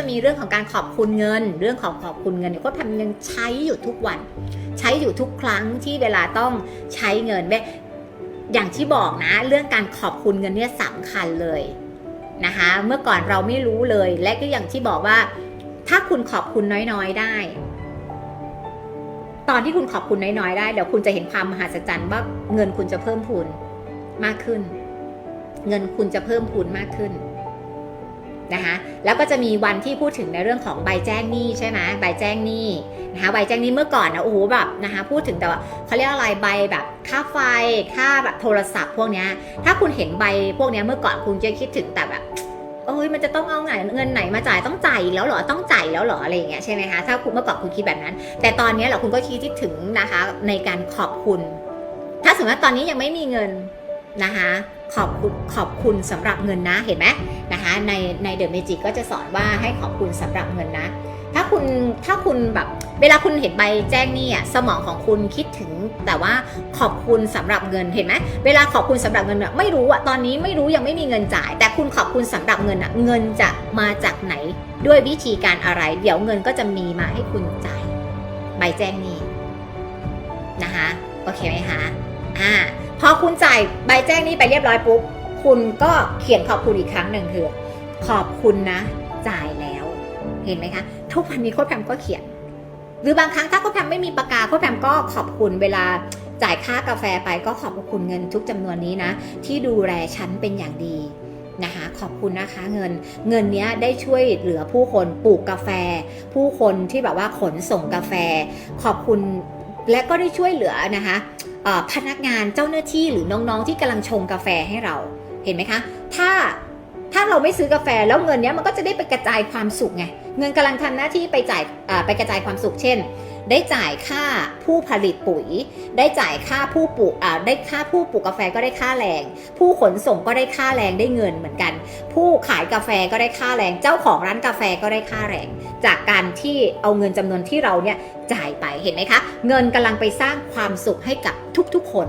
จะมีเรื่องของการขอบคุณเงิน เรื่องของขอบคุณเงินเนี่ยก็ทำยังใช้อยู่ทุกวัน ใช้อยู่ทุกครั้งที่เวลาต้องใช้เงินเว้อย่างที่บอกนะ เรื่องการขอบคุณเงินเนี่ยสำคัญเลยนะคะ เมื่อก่อนเราไม่รู้เลย และก็อย่างที่บอกว่า ถ้าคุณขอบคุณน้อยๆได้ ตอนที่คุณขอบคุณน้อยๆได้เดี๋ยวคุณจะเห็นความมหัศจรรย์ว่าเงินคุณจะเพิ่มพูนมากขึ้น เงินคุณจะเพิ่มพูนมากขึ้น นะคะแล้วก็จะมีวันที่พูดถึงในเรื่องของใบแจ้งหนี้ใช่ไหมใบแจ้งหนี้นะคะใบแจ้งหนี้เมื่อก่อนนะโอ้โหแบบนะคะพูดถึงแต่ว่าเขาเรียกอะไรใบแบบค่าไฟค่าแบบโทรศัพท์พวกนี้ถ้าคุณเห็นใบพวกนี้เมื่อก่อนคุณจะคิดถึงแต่แบบเอ้ยมันจะต้องเอาไงเงินไหนมาจ่ายต้องจ่ายแล้วหรอต้องจ่ายแล้วหรออะไรอย่างเงี้ยใช่ไหมคะถ้าคุณเมื่อก่อนคุณคิดแบบนั้น แต่ตอนนี้เหรอคุณก็คิดถึงนะคะในการขอบคุณ ถ้าสมมติว่าตอนนี้ยังไม่มีเงิน นะคะขอบคุณขอบคุณสำหรับเงินนะเห็นไหมนะคะในในเดอะเมจิกก็จะสอนว่าให้ขอบคุณสำหรับเงินนะ ถ้าคุณถ้าคุณแบบเวลาคุณเห็นใบแจ้งหนี้อะสมองของคุณคิดถึงแต่ว่าขอบคุณสำหรับเงินเห็นไหมเวลาขอบคุณสำหรับเงินอะไม่รู้อะตอนนี้ไม่รู้ยังไม่มีเงินจ่าย แต่คุณขอบคุณสำหรับเงินอะเงินจะมาจากไหน ด้วยวิธีการอะไร เดี๋ยวเงินก็จะมีมาให้คุณจ่าย ใบแจ้งหนี้นะคะโอเคไหมคะอ่า พอคุณจ่ายใบแจ้งนี้ไปเรียบร้อยปุ๊บ คุณก็เขียนขอบคุณอีกครั้งหนึ่งคือขอบคุณนะ จ่ายแล้ว เห็นไหมคะ ทุกวันนี้โค้ดแพมก็เขียน หรือบางครั้งถ้าโค้ดแพมไม่มีปากกาโค้ดแพมก็ขอบคุณเวลาจ่ายค่ากาแฟไปก็ขอบคุณเงินทุกจำนวนนี้นะ ที่ดูแลฉันเป็นอย่างดีนะคะขอบคุณนะคะเงินเงินนี้ได้ช่วยเหลือผู้คนปลูกกาแฟ ผู้คนที่แบบว่าขนส่งกาแฟ ขอบคุณและก็ได้ช่วยเหลือนะคะ พนักงานเจ้าหน้าที่หรือน้องๆที่กำลังชงกาแฟให้เรา เห็นไหมคะ ถ้า ถ้าเราไม่ซื้อกาแฟแล้วเงินเนี้ยมันก็จะได้ไปกระจายความสุขไง เงินกำลังทำหน้าที่ไปจ่ายไปกระจายความสุข เช่น ได้จ่ายค่าผู้ผลิตปุ๋ย ได้จ่ายค่าผู้ปลูกได้ค่าผู้ปลูกกาแฟก็ได้ค่าแรง ผู้ขนส่งก็ได้ค่าแรงได้เงินเหมือนกัน ผู้ขายกาแฟก็ได้ค่าแรง เจ้าของร้านกาแฟก็ได้ค่าแรง จากการที่เอาเงินจำนวนที่เราเนี่ยจ่ายไปเห็นไหมคะ เงินกำลังไปสร้างความสุขให้กับทุกๆคน